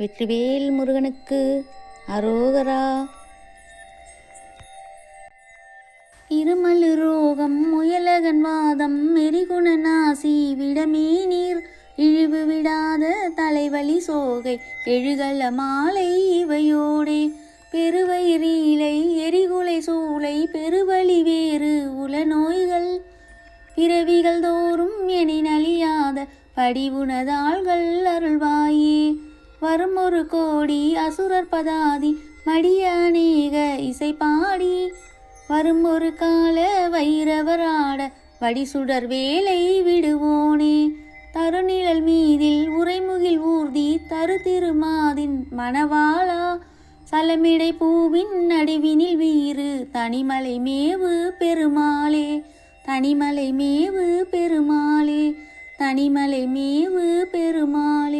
வெற்றிவேல் முருகனுக்கு அரோகரா. இருமலு ரோகம் முயலகன் வாதம் எரிகுண நாசி விடமே நீர் இழிவு விடாத தலைவலி சோகை எழுகல மாலை இவையோடே. பெருவயிரீலை எரிகுலை சூளை பெருவழி வேறு உல நோய்கள் பிறவிகள் தோறும் எனினழியாத படிவுணதாள்கள் அருள்வாயே. வரும் ஒரு கோடி அசுரர் பதாதி மடிய அநேக இசை பாடி. வரும் ஒரு கால வைரவராட வடிசுடர் வேலை விடுவோனே. தருநிழல் மீதில் உரைமுகில் ஊர்தி தரு திருமாதின் மணவாளா. சலமிடை பூவின் நடுவினில் வீறு தனிமலை மேவு பெருமாளே. தனிமலை மேவு பெருமாளே தனிமலை மேவு பெருமாளே.